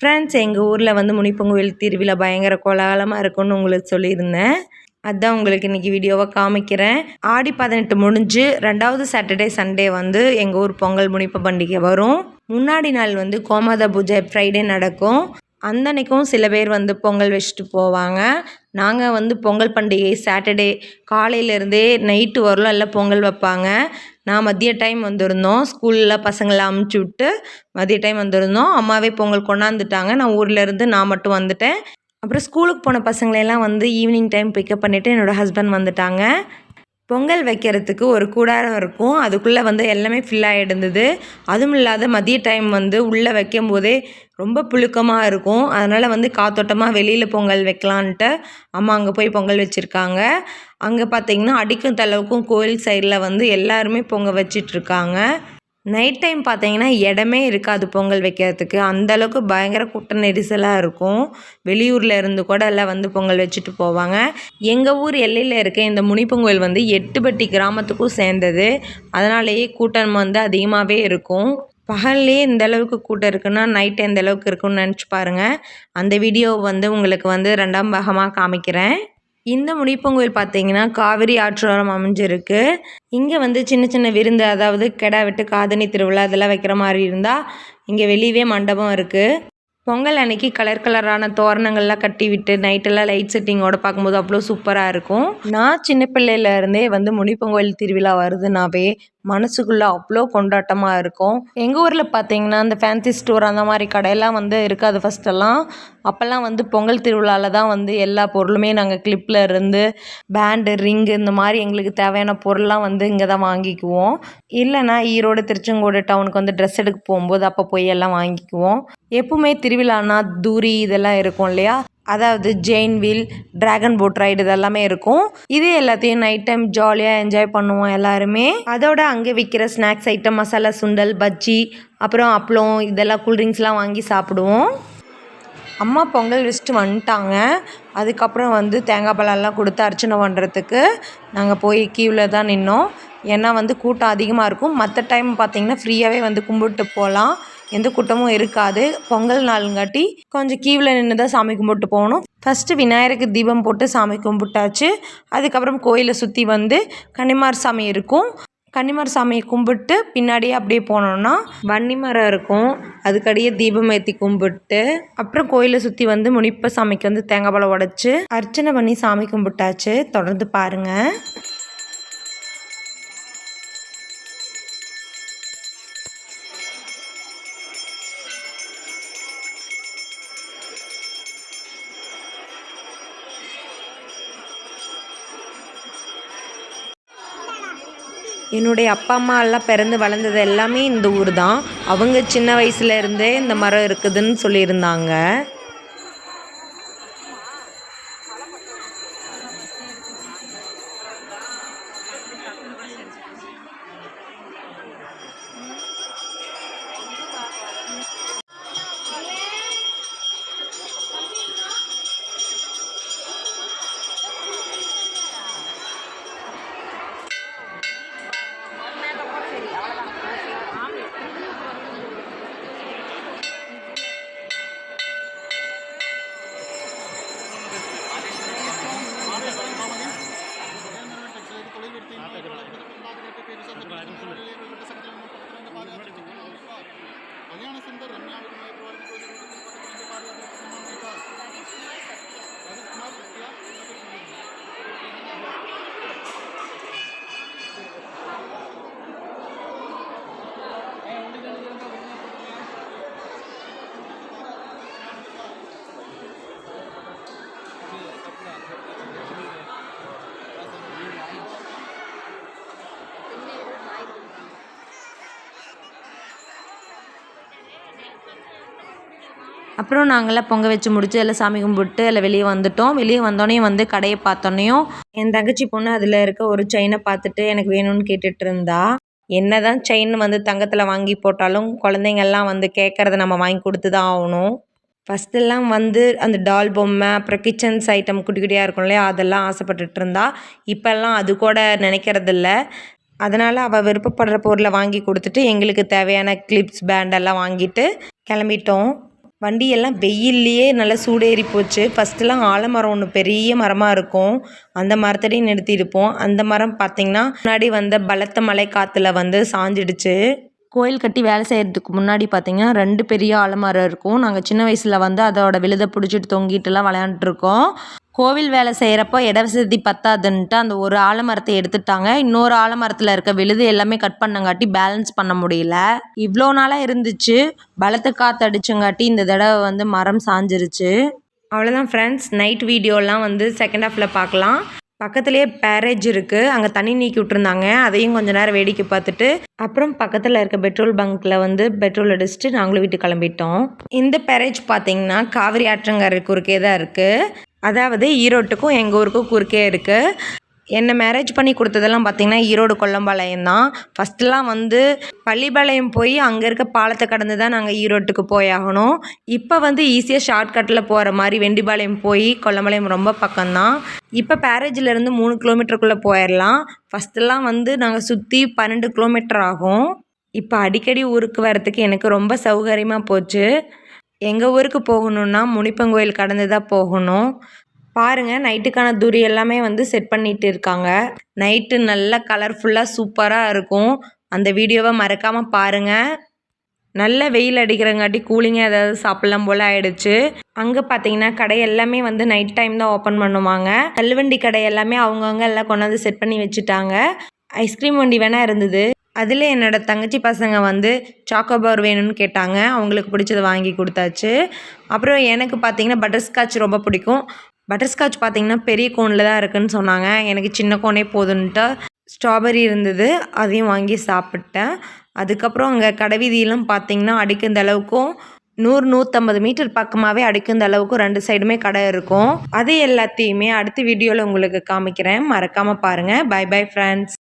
Friends எங்கள் ஊரில் வந்து முனிப்பொங்கல் திருவிழா பயங்கர கோலாகலமாக இருக்கும்னு உங்களுக்கு சொல்லியிருந்தேன். அதுதான் உங்களுக்கு இன்றைக்கி வீடியோவை காமிக்கிறேன். ஆடி பதினெட்டு முடிஞ்சு ரெண்டாவது சாட்டர்டே சண்டே வந்து எங்கள் ஊர் பொங்கல் முனிப்பு பண்டிகை வரும். முன்னாடி நாள் வந்து கோமாதா பூஜை ஃப்ரைடே நடக்கும். அந்த அன்னைக்கும் சில பேர் வந்து பொங்கல் வச்சுட்டு போவாங்க. நாங்கள் வந்து பொங்கல் பண்டிகை சாட்டர்டே காலையிலேருந்தே நைட்டு வரலாம் எல்லாம் பொங்கல் வைப்பாங்க. நான் மதிய டைம் வந்திருந்தோம். ஸ்கூலில் பசங்களை அமுச்சு விட்டு மதிய டைம் வந்திருந்தோம். அம்மாவே பொங்கல் கொண்டாந்துட்டாங்க. நான் ஊரில் இருந்து நான் மட்டும் வந்துட்டேன். அப்புறம் ஸ்கூலுக்கு போன பசங்களையெல்லாம் வந்து ஈவினிங் டைம் பிக்கப் பண்ணிவிட்டு என்னோடய ஹஸ்பண்ட் வந்துட்டாங்க. பொங்கல் வைக்கிறதுக்கு ஒரு கூடாரம் இருக்கும். அதுக்குள்ளே வந்து எல்லாமே ஃபில்லாக இருந்தது அதுவும் இல்லாத மதிய டைம் வந்து உள்ளே வைக்கும் போதே ரொம்ப புழுக்கமாக இருக்கும். அதனால் வந்து காத்தோட்டமாக வெளியில் பொங்கல் வைக்கலான்ட்டு அம்மா அங்கே போய் பொங்கல் வச்சுருக்காங்க. அங்கே பார்த்திங்கன்னா அடிக்கும் தளவுக்கும் கோயில் சைடில் வந்து எல்லாருமே பொங்கல் வச்சிட்ருக்காங்க. நைட் டைம் பார்த்தீங்கன்னா இடமே இருக்காது பொங்கல் வைக்கிறதுக்கு. அந்தளவுக்கு பயங்கர கூட்ட நெரிசலாக இருக்கும். வெளியூரில் இருந்து கூட எல்லாம் வந்து பொங்கல் வச்சுட்டு போவாங்க. எங்கள் ஊர் எல்லையில் இருக்க இந்த முனிப்பொங்கல் வந்து எட்டுப்பட்டி கிராமத்துக்கும் சேர்ந்தது. அதனாலேயே கூட்டம் வந்து அதிகமாகவே இருக்கும். பகல்லையே இந்த அளவுக்கு கூட்டம் இருக்குன்னா நைட் எந்த அளவுக்கு இருக்குன்னு நினச்சி பாருங்கள் அந்த வீடியோ வந்து உங்களுக்கு வந்து ரெண்டாம் பாகமாக காமிக்கிறேன். இந்த முனிப்பொங்கல் பார்த்தீங்கன்னா காவிரி ஆற்றோரம் அமைஞ்சிருக்கு. இங்கே வந்து சின்ன சின்ன விருந்து அதாவது கெடா வெட்டு காதணி திருவிழா இதெல்லாம் வைக்கிற மாதிரி இருந்தால் இங்கே வெளியவே மண்டபம் இருக்குது பொங்கல் அன்னைக்கு கலர் கலரான தோரணங்கள்லாம் கட்டி விட்டு நைட்டெல்லாம் லைட் செட்டிங்கோட பார்க்கும்போது அவ்வளோ சூப்பராக இருக்கும். நான் சின்ன பிள்ளையிலேருந்தே வந்து முனிப்பொங்கல் திருவிழா வருதுனாவே மனசுக்குள்ளே அவ்வளோ கொண்டாட்டமாக இருக்கும். எங்கள் ஊரில் பார்த்தீங்கன்னா இந்த ஃபேன்சி ஸ்டோர் அந்த மாதிரி கடையெல்லாம் வந்து இருக்காது ஃபஸ்ட்டெல்லாம் அப்போல்லாம் வந்து பொங்கல் திருவிழாவில் தான் வந்து எல்லா பொருளுமே நாங்கள் கிளிப்பில் இருந்து பேண்டு ரிங்கு இந்த மாதிரி எங்களுக்கு தேவையான பொருள்லாம் வந்து இங்கே தான் வாங்கிக்குவோம். இல்லைனா ஈரோடு திருச்செங்கோடு டவுனுக்கு வந்து ட்ரெஸ் எடுக்க போகும்போது அப்போ போய் எல்லாம் வாங்கிக்குவோம். எப்பவுமே திருவிழானா தூரி இதெல்லாம் இருக்கும் இல்லையா? அதாவது giant wheel dragon boat ride இதெல்லாமே இருக்கும். இது எல்லாத்தையும் நைட் டைம் ஜாலியாக என்ஜாய் பண்ணுவோம் எல்லாருமே. அதோட அங்கே விற்கிற ஸ்நாக்ஸ் ஐட்டம் மசாலா சுண்டல் பஜ்ஜி அப்புறம் அப்பளம் இதெல்லாம் கூல்ட்ரிங்க்ஸ்லாம் வாங்கி சாப்பிடுவோம். அம்மா பொங்கல் வச்சுட்டு வந்துட்டாங்க. அதுக்கப்புறம் வந்து தேங்காய் பழம்லாம் கொடுத்து அர்ச்சனை பண்ணுறதுக்கு நாங்கள் போய் கியூவில் தான் நின்னோம். ஏன்னா வந்து கூட்டம் அதிகமாக இருக்கும். மற்ற டைம் பார்த்திங்கன்னா ஃப்ரீயாகவே வந்து கும்பிட்டு போகலாம் எந்த கூட்டமும் இருக்காது. பொங்கல் நாளுங்காட்டி கொஞ்சம் கீவில் நின்று தான் சாமி கும்பிட்டு போகணும். ஃபஸ்ட்டு விநாயகருக்கு தீபம் போட்டு சாமி கும்பிட்டாச்சு. அதுக்கப்புறம் கோயிலை சுற்றி வந்து கன்னிமார் சாமி இருக்கும். கன்னிமார் சாமியை கும்பிட்டு பின்னாடியே அப்படியே போனோம்னா வன்னி மரம் இருக்கும். அதுக்கடியே தீபம் ஏற்றி கும்பிட்டு அப்புறம் கோயிலை சுற்றி வந்து முனிப்ப சாமிக்கு வந்து தேங்காய் பழம் உடச்சி அர்ச்சனை பண்ணி சாமி கும்பிட்டாச்சு. தொடர்ந்து பாருங்கள் என்னுடைய அப்பா அம்மா எல்லாம் பிறந்து வளர்ந்தது எல்லாமே இந்த ஊர் தான். அவங்க சின்ன வயசுலேருந்தே இந்த மரம் இருக்குதுன்னு சொல்லியிருந்தாங்க. அப்புறம் நாங்கள்லாம் பொங்க வச்சு முடிச்சு எல்லாம் சாமி கும்பிட்டு எல்லாம் வெளியே வந்துட்டோம். வெளியே வந்தோடனே வந்து கடையை பார்த்தோன்னையும் என் தங்கச்சி பொண்ணு அதில் இருக்க ஒரு செயினை பார்த்துட்டு எனக்கு வேணும்னு கேட்டுட்டு இருந்தா. என்ன தான் செயின் வந்து தங்கத்தில் வாங்கி போட்டாலும் குழந்தைங்கள்லாம் வந்து கேட்குறத நம்ம வாங்கி கொடுத்து தான் ஆகணும் ஃபஸ்ட்டெல்லாம் வந்து அந்த டால் பொம்மை அப்புறம் கிச்சன்ஸ் ஐட்டம் குட்டி குட்டியாக இருக்கும் இல்லையா அதெல்லாம் ஆசைப்பட்டுட்டு இருந்தா. இப்போல்லாம் அது கூட நினைக்கிறதில்ல. அதனால் அவள் விருப்பப்படுற பொருளை வாங்கி கொடுத்துட்டு எங்களுக்கு தேவையான கிளிப்ஸ் பேண்டெல்லாம் வாங்கிட்டு கிளம்பிட்டோம். வண்டியெல்லாம் வெயில்லையே நல்லா சூடேறி போச்சு. ஃபஸ்ட்டுலாம் ஆலமரம் ஒன்று பெரிய மரமாக இருக்கும். அந்த மரத்தடியும் நிறுத்தியிருப்போம். அந்த மரம் பார்த்திங்கன்னா முன்னாடி வந்த பலத்த மழை காற்றுல வந்து சாஞ்சிடுச்சு. கோயில் கட்டி வேலை செய்கிறதுக்கு முன்னாடி பார்த்திங்கன்னா ரெண்டு பெரிய ஆலமரம் இருக்கும். நாங்கள் சின்ன வயசில் வந்து அதோட விழுதை பிடிச்சிட்டு தொங்கிட்டுலாம் விளையாண்டுருக்கோம். கோவில் வேலை செய்கிறப்போ இட வசதி பத்தாதுன்ட்டு அந்த ஒரு ஆலமரத்தை எடுத்துட்டாங்க. இன்னொரு ஆலமரத்தில் இருக்க விழுது எல்லாமே கட் பண்ணங்காட்டி பேலன்ஸ் பண்ண முடியல. இவ்வளோ நாளாக இருந்துச்சு. பலத்த காற்று அடிச்சங்காட்டி இந்த தடவை வந்து மரம் சாஞ்சிருச்சு. அவ்வளோதான் ஃப்ரெண்ட்ஸ் நைட் வீடியோலாம் வந்து செகண்ட் ஹாஃபில் பார்க்கலாம். பக்கத்துலேயே பேரேஜ் இருக்குது அங்கே தண்ணி நீக்கி விட்ருந்தாங்க அதையும் கொஞ்ச நேரம் வேடிக்கை பார்த்துட்டு அப்புறம் பக்கத்தில் இருக்க பெட்ரோல் பங்க்கில் வந்து பெட்ரோல் அடிச்சுட்டு நாங்களும் வீட்டுக்கு கிளம்பிட்டோம். இந்த பேரேஜ் பார்த்தீங்கன்னா காவிரி ஆற்றங்கரை குறுக்கே தான் இருக்குது அதாவது ஈரோட்டுக்கும் எங்கள் ஊருக்கும் குறுக்கே இருக்குது என்னை மேரேஜ் பண்ணி கொடுத்ததெல்லாம் பார்த்திங்கன்னா ஈரோடு கொல்லம்பாளையம் தான். ஃபஸ்ட்டுலாம் வந்து பள்ளிப்பாளையம் போய் அங்கே இருக்க பாலத்தை கடந்து தான் நாங்கள் ஈரோட்டுக்கு போயாகணும் இப்போ வந்து ஈஸியாக ஷார்ட்கட்டில் போகிற மாதிரி வெண்டிபாளையம் போய் கொல்லம்பாளையம் ரொம்ப பக்கம்தான். இப்போ பேரேஜிலேருந்து மூணு கிலோமீட்டருக்குள்ளே போயிடலாம் ஃபஸ்ட்டெல்லாம் வந்து நாங்கள் சுற்றி பன்னெண்டு கிலோமீட்டர் ஆகும். இப்போ அடிக்கடி ஊருக்கு வரத்துக்கு எனக்கு ரொம்ப சௌகரியமாக போச்சு. எங்கள் ஊருக்கு போகணுன்னா முனிப்பங்கோயில் கடந்து தான் போகணும். பாருங்கள் நைட்டுக்கான தூரி எல்லாமே வந்து செட் பண்ணிட்டு இருக்காங்க. நைட்டு நல்லா கலர்ஃபுல்லாக சூப்பராக இருக்கும். அந்த வீடியோவை மறக்காமல் பாருங்கள் நல்ல வெயில் அடிக்கிறங்காட்டி கூலிங்காக ஏதாவது சாப்பிட்லாம் போல் ஆயிடுச்சு. அங்கே பார்த்தீங்கன்னா கடை எல்லாமே வந்து நைட் டைம் தான் ஓப்பன் பண்ணுவாங்க. தள்ளுவண்டி கடை எல்லாமே அவங்கவுங்க எல்லாம் கொண்டாந்து செட் பண்ணி வச்சுட்டாங்க. ஐஸ்கிரீம் வண்டி வேணால் இருந்தது. அதில் என்னோட தங்கச்சி பசங்க வந்து சாக்கோபார் வேணும்னு கேட்டாங்க. அவங்களுக்கு பிடிச்சதை வாங்கி கொடுத்தாச்சு. அப்புறம் எனக்கு பார்த்தீங்கன்னா பட்டர்ஸ்காட்ச் ரொம்ப பிடிக்கும். பட்டர்ஸ்காட்ச் பார்த்தீங்கன்னா பெரிய கோனில் தான் இருக்குதுன்னு சொன்னாங்க. எனக்கு சின்ன கோனே போதுன்ட்டு ஸ்ட்ராபெரி இருந்தது. அதையும் வாங்கி சாப்பிட்டேன். அதுக்கப்புறம் அங்கே கடைவீதியெல்லாம் பார்த்திங்கன்னா அடிக்கிற அளவுக்கும் நூறு நூற்றம்பது மீட்டர் பக்கமாகவே அடிக்கிற அளவுக்கும் ரெண்டு சைடுமே கடை இருக்கும். அது எல்லாத்தையுமே அடுத்த வீடியோவில் உங்களுக்கு காமிக்கிறேன். மறக்காமல் பாருங்கள் பை பை ஃப்ரெண்ட்ஸ்